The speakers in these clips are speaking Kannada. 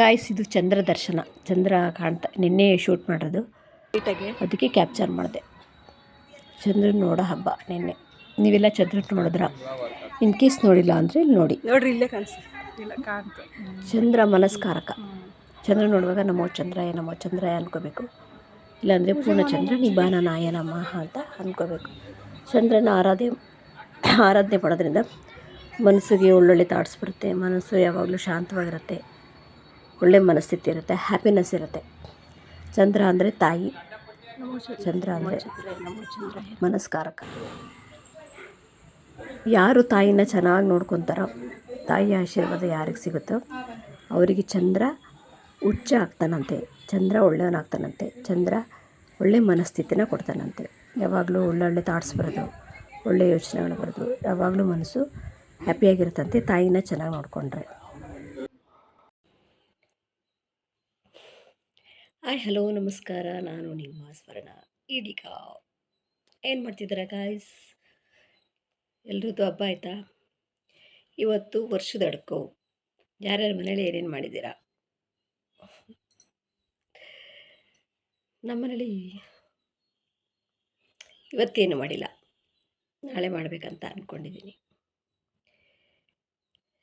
ಗಾಯ್ಸ್ ಇದು ಚಂದ್ರ ದರ್ಶನ. ಚಂದ್ರ ಕಾಣ್ತಾ ನಿನ್ನೆ ಶೂಟ್ ಮಾಡೋದು ಅದಕ್ಕೆ ಕ್ಯಾಪ್ಚರ್ ಮಾಡಿದೆ. ಚಂದ್ರ ನೋಡೋ ಹಬ್ಬ ನಿನ್ನೆ. ನೀವೆಲ್ಲ ಚಂದ್ರ ನೋಡಿದ್ರ? ಇನ್ ಕೇಸ್ ನೋಡಿಲ್ಲ ಅಂದರೆ ಇಲ್ಲಿ ನೋಡಿ. ನೋಡ್ರಿ ಇಲ್ಲೇ ಚಂದ್ರ ಮನಸ್ಕಾರಕ. ಚಂದ್ರ ನೋಡುವಾಗ ನಮೋ ಚಂದ್ರಾಯ ನಮೋ ಚಂದ್ರಾಯ ಅನ್ಕೋಬೇಕು. ಇಲ್ಲಾಂದರೆ ಪೂರ್ಣಚಂದ್ರ ನಿಬಾನ ನಾಯ ನಮಃ ಅಂತ ಅನ್ಕೋಬೇಕು. ಚಂದ್ರನ ಆರಾಧನೆ ಆರಾಧನೆ ಮಾಡೋದ್ರಿಂದ ಮನಸ್ಸಿಗೆ ಒಳ್ಳೊಳ್ಳೆ ಥಾಟ್ಸ್ ಬರುತ್ತೆ. ಮನಸ್ಸು ಯಾವಾಗಲೂ ಶಾಂತವಾಗಿರುತ್ತೆ. ಒಳ್ಳೆ ಮನಸ್ಥಿತಿ ಇರುತ್ತೆ ಹ್ಯಾಪಿನೆಸ್ ಇರುತ್ತೆ. ಚಂದ್ರ ಅಂದರೆ ತಾಯಿ. ಚಂದ್ರ ಅಂದರೆ ಮನಸ್ಕಾರಕ. ಯಾರು ತಾಯಿನ ಚೆನ್ನಾಗಿ ನೋಡ್ಕೊತಾರೋ ತಾಯಿಯ ಆಶೀರ್ವಾದ ಯಾರಿಗೆ ಸಿಗುತ್ತೋ, ಅವರಿಗೆ ಚಂದ್ರ ಹುಚ್ಚ ಆಗ್ತಾನಂತೆ. ಚಂದ್ರ ಒಳ್ಳೆಯವನಾಗ್ತಾನಂತೆ ಚಂದ್ರ ಒಳ್ಳೆ ಮನಸ್ಥಿತಿನ ಕೊಡ್ತಾನಂತೆ. ಯಾವಾಗಲೂ ಒಳ್ಳೊಳ್ಳೆ ಥಾಟ್ಸ್ ಬರೋದು, ಒಳ್ಳೆ ಯೋಚನೆಗಳು ಬರೋದು, ಯಾವಾಗಲೂ ಮನಸ್ಸು ಹ್ಯಾಪಿಯಾಗಿರುತ್ತಂತೆ ತಾಯಿನ ಚೆನ್ನಾಗಿ ನೋಡಿಕೊಂಡ್ರೆ. ಹಾಯ್, ಹಲೋ, ನಮಸ್ಕಾರ. ನಾನು ನಿಮ್ಮ ಸ್ವರ್ಣ ಇದೀಗ ಏನು ಮಾಡ್ತಿದ್ದೀರಾ ಗಾಯ್ಸ್ ಎಲ್ರದ್ದು ಹಬ್ಬ ಆಯಿತಾ? ಇವತ್ತು ವರ್ಷದ ಅಡ್ಕೋ. ಯಾರ್ಯಾರ ಮನೇಲಿ ಏನೇನು ಮಾಡಿದ್ದೀರಾ? ನಮ್ಮನೇಲಿ ಇವತ್ತೇನು ಮಾಡಿಲ್ಲ. ನಾಳೆ ಮಾಡಬೇಕಂತ ಅಂದ್ಕೊಂಡಿದ್ದೀನಿ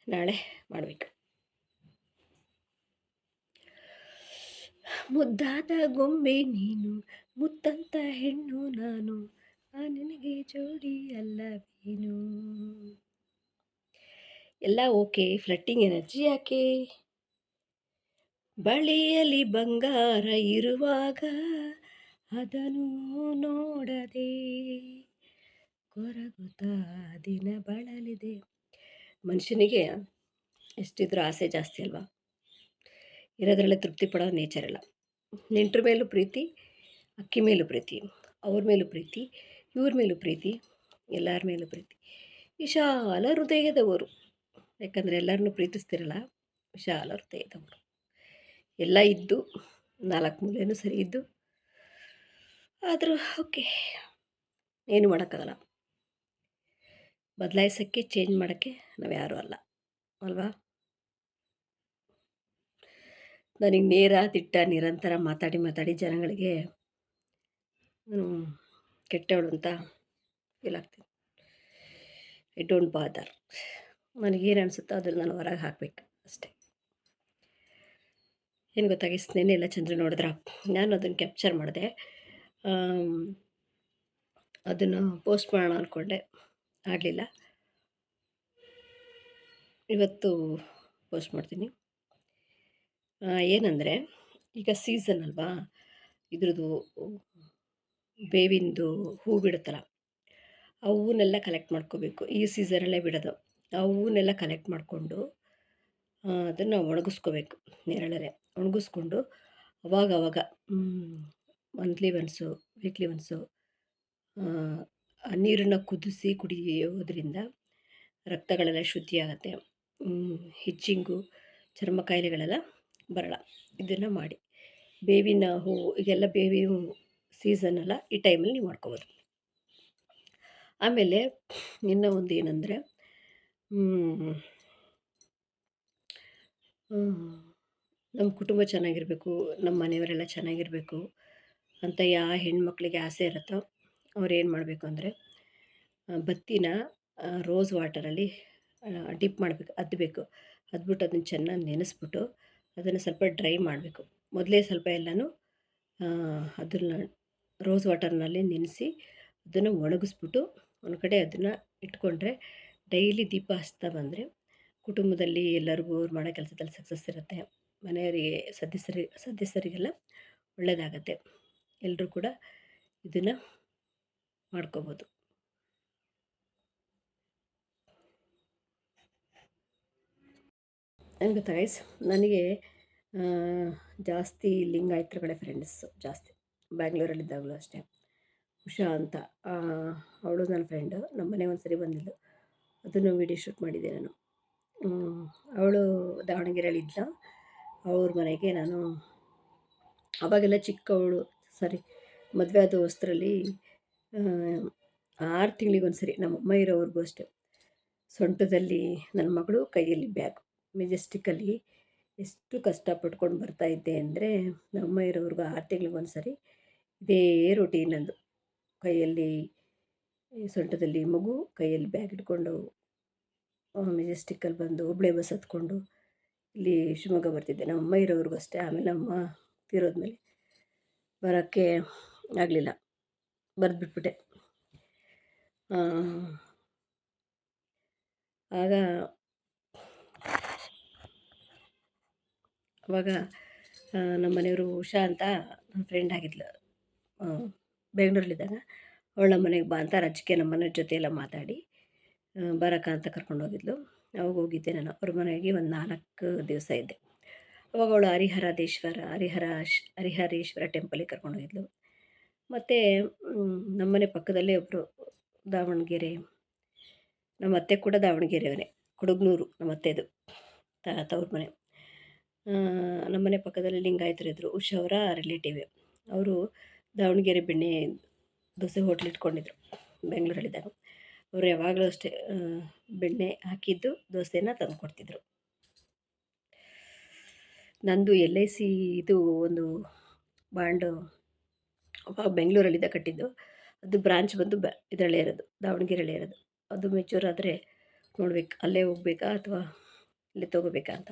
ನಾಳೆ ಮಾಡಬೇಕು. ಮುದ್ದಾದ ಗೊಂಬೆ ನೀನು, ಮುತ್ತಂತ ಹೆಣ್ಣು ನಾನು, ಆ ನಿನಗೆ ಜೋಡಿ ಅಲ್ಲವೇನು? ಎಲ್ಲ ಓಕೆ ಫ್ಲಟ್ಟಿಂಗ್ ಎನರ್ಜಿ ಯಾಕೆ? ಬಳಿಯಲ್ಲಿ ಬಂಗಾರ ಇರುವಾಗ ಅದನ್ನು ನೋಡದೆ ಕೊರಗುತ್ತ ದಿನ ಬಳಲಿದೆ. ಮನುಷ್ಯನಿಗೆ ಎಷ್ಟಿದ್ರೂ ಆಸೆ ಜಾಸ್ತಿ ಅಲ್ವಾ? ಇರೋದ್ರಲ್ಲೇ ತೃಪ್ತಿ ಪಡೋ ನೇಚರ್ ಇಲ್ಲ ನೆಂಟ್ರ ಮೇಲೂ ಪ್ರೀತಿ, ಅಕ್ಕಿ ಮೇಲೂ ಪ್ರೀತಿ, ಅವ್ರ ಮೇಲೂ ಪ್ರೀತಿ, ಇವ್ರ ಮೇಲೂ ಪ್ರೀತಿ, ಎಲ್ಲರ ಮೇಲೂ ಪ್ರೀತಿ. ವಿಶಾಲ ಹೃದಯದವರು. ಯಾಕಂದರೆ ಎಲ್ಲರನ್ನೂ ಪ್ರೀತಿಸ್ತಿರಲ್ಲ, ವಿಶಾಲ ಹೃದಯದವರು. ಎಲ್ಲ ಇದ್ದು, ನಾಲ್ಕು ಮೂಲೆಯೂ ಸರಿ ಇದ್ದು, ಆದರೂ ಓಕೆ, ಏನು ಮಾಡೋಕ್ಕಾಗಲ್ಲ. ಬದಲಾಯಿಸೋಕ್ಕೆ ಚೇಂಜ್ ಮಾಡೋಕ್ಕೆ ನಾವು ಯಾರೂ ಅಲ್ಲ, ಅಲ್ವಾ? ನನಗೆ ನೇರ ದಿಟ್ಟ, ನಿರಂತರ ಮಾತಾಡಿ ಮಾತಾಡಿ ಜನಗಳಿಗೆ ನಾನು ಕೆಟ್ಟವಳು ಅಂತ ಫೀಲ್ ಆಗ್ತೀನಿ ಐ ಡೋಂಟ್ ಬಾದರ್ ನನಗೇನು ಅನಿಸುತ್ತೋ ಅದನ್ನು ನಾನು ಹೊರಗೆ ಹಾಕಬೇಕು ಅಷ್ಟೇ. ಏನು ಗೊತ್ತಾಗಿ, ಸ್ನೇಹ ಎಲ್ಲ ಚಂದ್ರ ನೋಡಿದ್ರ? ನಾನು ಅದನ್ನು ಕ್ಯಾಪ್ಚರ್ ಮಾಡಿದೆ. ಅದನ್ನು ಪೋಸ್ಟ್ ಮಾಡೋಣ ಅಂದ್ಕೊಂಡೆ ಆಗಲಿಲ್ಲ. ಇವತ್ತು ಪೋಸ್ಟ್ ಮಾಡ್ತೀನಿ. ಏನಂದರೆ, ಈಗ ಸೀಸನ್ ಅಲ್ವಾ? ಇದ್ರದ್ದು ಬೇವಿಂದು ಹೂ ಬಿಡುತ್ತಲ್ಲ, ಆ ಹೂವನ್ನೆಲ್ಲ ಕಲೆಕ್ಟ್ ಮಾಡ್ಕೋಬೇಕು. ಈ ಸೀಸನಲ್ಲೇ ಬಿಡೋದು. ಆ ಹೂವನ್ನೆಲ್ಲ ಕಲೆಕ್ಟ್ ಮಾಡಿಕೊಂಡು ಅದನ್ನು ಒಣಗಿಸ್ಕೋಬೇಕು ನೆರಳಲ್ಲೇ. ಒಣಗಿಸ್ಕೊಂಡು ಅವಾಗ ಅವಾಗ ಮಂತ್ಲಿ ಒನ್ಸು ವೀಕ್ಲಿ ಒನ್ಸು ನೀರನ್ನು ಕುದಿಸಿ ಕುಡಿಯೋದ್ರಿಂದ ರಕ್ತಗಳೆಲ್ಲ ಶುದ್ಧಿಯಾಗತ್ತೆ. ಹಿಚ್ಚಿಂಗು ಚರ್ಮ ಕಾಯಿಲೆಗಳೆಲ್ಲ ಬರಲ್ಲ. ಇದನ್ನು ಮಾಡಿ. ಬೇವಿನ ಹೂವು, ಈಗೆಲ್ಲ ಬೇವಿನ ಸೀಸನ್ ಅಲ್ಲ, ಈ ಟೈಮಲ್ಲಿ ನೀವು ಮಾಡ್ಕೋಬೋದು. ಆಮೇಲೆ ಇನ್ನೂ ಒಂದು ಏನಂದರೆ ನಮ್ಮ ಕುಟುಂಬ ಚೆನ್ನಾಗಿರಬೇಕು ನಮ್ಮ ಮನೆಯವರೆಲ್ಲ ಚೆನ್ನಾಗಿರಬೇಕು ಅಂತ ಯಾವ ಹೆಣ್ಮಕ್ಳಿಗೆ ಆಸೆ ಇರುತ್ತೋ ಅವ್ರು ಏನು ಮಾಡಬೇಕು ಅಂದರೆ ಬತ್ತಿನ ರೋಸ್ ವಾಟರಲ್ಲಿ ಡಿಪ್ ಮಾಡಬೇಕು, ಅದ್ಬೇಕು. ಅದ್ಬಿಟ್ಟು ಅದನ್ನು ಚೆನ್ನಾಗಿ ನೆನೆಸ್ಬಿಟ್ಟು ಅದನ್ನು ಸ್ವಲ್ಪ ಡ್ರೈ ಮಾಡಬೇಕು. ಮೊದಲೇ ಸ್ವಲ್ಪ ಎಲ್ಲನೂ ಅದನ್ನು ರೋಸ್ ವಾಟರ್ನಲ್ಲಿ ನೆನೆಸಿ ಅದನ್ನು ಒಣಗಿಸ್ಬಿಟ್ಟು ಒಂದು ಕಡೆ ಅದನ್ನು ಇಟ್ಕೊಂಡ್ರೆ ಡೈಲಿ ದೀಪ ಹಚ್ತಾ ಬಂದರೆ ಕುಟುಂಬದಲ್ಲಿ ಎಲ್ಲರಿಗೂ ಅವ್ರು ಮಾಡೋ ಕೆಲಸದಲ್ಲಿ ಸಕ್ಸಸ್ ಇರುತ್ತೆ. ಮನೆಯವರಿಗೆ ಸದಸ್ಯರಿಗೆ ಸದಸ್ಯರಿಗೆಲ್ಲ ಒಳ್ಳೆಯದಾಗತ್ತೆ ಎಲ್ಲರೂ ಕೂಡ ಇದನ್ನು ಮಾಡ್ಕೋಬೋದು. ಏನು ಗೊತ್ತಾ ಗೈಸ್ ನನಗೆ ಜಾಸ್ತಿ ಲಿಂಗಾಯತ್ರ ಕಡೆ ಫ್ರೆಂಡ್ಸು ಜಾಸ್ತಿ. ಬ್ಯಾಂಗ್ಳೂರಲ್ಲಿದ್ದಾಗಲೂ ಅಷ್ಟೇ. ಉಷಾ ಅಂತ ಅವಳು ನನ್ನ ಫ್ರೆಂಡು ನಮ್ಮ ಮನೆ ಒಂದು ಸರಿ ಬಂದಿದ್ದು ಅದನ್ನು ವೀಡಿಯೋ ಶೂಟ್ ಮಾಡಿದ್ದೆ ನಾನು. ಅವಳು ದಾವಣಗೆರೆಯಲ್ಲಿದ್ದ. ಅವ್ರ ಮನೆಗೆ ನಾನು, ಅವಾಗೆಲ್ಲ ಚಿಕ್ಕವಳು ಸಾರಿ ಮದುವೆ ಆದ ವಸ್ತ್ರಲ್ಲಿ ಆರು ತಿಂಗಳಿಗೊಂದು ಸರಿ ನಮ್ಮ ಅಮ್ಮ ಇರೋವ್ರಿಗೂ ಅಷ್ಟೇ. ಸೊಂಟದಲ್ಲಿ ನನ್ನ ಮಗಳು ಕೈಯಲ್ಲಿ ಬ್ಯಾಗ್ ಮೆಜೆಸ್ಟಿಕ್ಕಲ್ಲಿ ಎಷ್ಟು ಕಷ್ಟಪಟ್ಕೊಂಡು ಬರ್ತಾಯಿದ್ದೆ ಅಂದರೆ ನಮ್ಮ ಇರೋವರೆಗೂ ಆರು ತಿಂಗ್ಳಿಗೊಂದು ಸರಿ ಇದೇ ರೊಟೀನ್ ನಂದು. ಕೈಯಲ್ಲಿ ಸೊಂಟದಲ್ಲಿ ಮಗು, ಕೈಯಲ್ಲಿ ಬ್ಯಾಗ್ ಇಟ್ಕೊಂಡು ಮೆಜೆಸ್ಟಿಕ್ಕಲ್ಲಿ ಬಂದು ಒಬ್ಳೆ ಬಸ್ ಹತ್ಕೊಂಡು ಇಲ್ಲಿ ಶಿವಮೊಗ್ಗ ಬರ್ತಿದ್ದೆ. ನಮ್ಮ ಅಮ್ಮ ಇರೋವರೆಗೂ ಅಷ್ಟೇ. ಆಮೇಲೆ ನಮ್ಮ ತೀರೋದ್ಮೇಲೆ ಬರೋಕ್ಕೆ ಆಗಲಿಲ್ಲ. ಬರೆದ್ಬಿಟ್ಬಿಟ್ಟೆ. ಆಗ ಅವಾಗ ನಮ್ಮ ಮನೆಯವರು ಉಷಾ ಅಂತ ನನ್ನ ಫ್ರೆಂಡ್ ಆಗಿದ್ಲು. ಬೆಂಗಳೂರಲ್ಲಿದ್ದಾಗ ಅವಳು ನಮ್ಮ ಮನೆಗೆ ಬಾ ಅಂತ ರಜಕ್ಕೆ ನಮ್ಮ ಮನೆಯವ್ರ ಜೊತೆ ಎಲ್ಲ ಮಾತಾಡಿ ಬರಕ ಅಂತ ಕರ್ಕೊಂಡು ಹೋಗಿದ್ಲು. ಅವಾಗ ಹೋಗಿದ್ದೆ ನಾನು. ಅವ್ರ ಮನೆಗೆ ಒಂದು ನಾಲ್ಕು ದಿವಸ ಇದ್ದೆ. ಅವಾಗ ಅವಳು ಹರಿಹರಾದೇಶ್ವರ ಹರಿಹರ, ಹರಿಹರೇಶ್ವರ ಟೆಂಪಲಿಗೆ ಕರ್ಕೊಂಡು ಹೋಗಿದ್ಲು. ಮತ್ತು ನಮ್ಮನೆ ಪಕ್ಕದಲ್ಲೇ ಒಬ್ಬರು ದಾವಣಗೆರೆ ನಮ್ಮ ಅತ್ತೆ ಕೂಡ ದಾವಣಗೆರೆಯವನೇ. ಕುಡುಗ್ನೂರು ನಮ್ಮ ಅತ್ತೆದು ತವ್ರ ಮನೆ. ನಮ್ಮ ಮನೆ ಪಕ್ಕದಲ್ಲಿ ಲಿಂಗಾಯತರು ಇದ್ದರು ಉಷಾ ಅವರ ರಿಲೇಟಿವ್ ಅವರು ದಾವಣಗೆರೆ ಬೆಣ್ಣೆ ದೋಸೆ ಹೋಟ್ಲ್ ಇಟ್ಕೊಂಡಿದ್ರು. ಬೆಂಗಳೂರಲ್ಲಿದ್ದಾಗ ಅವರು ಯಾವಾಗಲೂ ಅಷ್ಟೇ ಬೆಣ್ಣೆ ಹಾಕಿದ್ದು ದೋಸೆನ ತಂದು ಕೊಡ್ತಿದ್ರು ನಂದು ಎಲ್ ಐ ಸಿ ಇದು ಒಂದು ಬಾಂಡು ಬೆಂಗಳೂರಲ್ಲಿದ್ದ ಕಟ್ಟಿದ್ದು. ಅದು ಬ್ರಾಂಚ್ ಬಂದು ಬ, ಇದರಲ್ಲೇ ಇರೋದು, ದಾವಣಗೆರೆಯಲ್ಲೇ ಇರೋದು. ಅದು ಮೆಚೂರ್ ಆದರೆ ನೋಡ್ಬೇಕು, ಅಲ್ಲೇ ಹೋಗ್ಬೇಕಾ ಅಥವಾ ಇಲ್ಲೇ ತೊಗೋಬೇಕಾ ಅಂತ.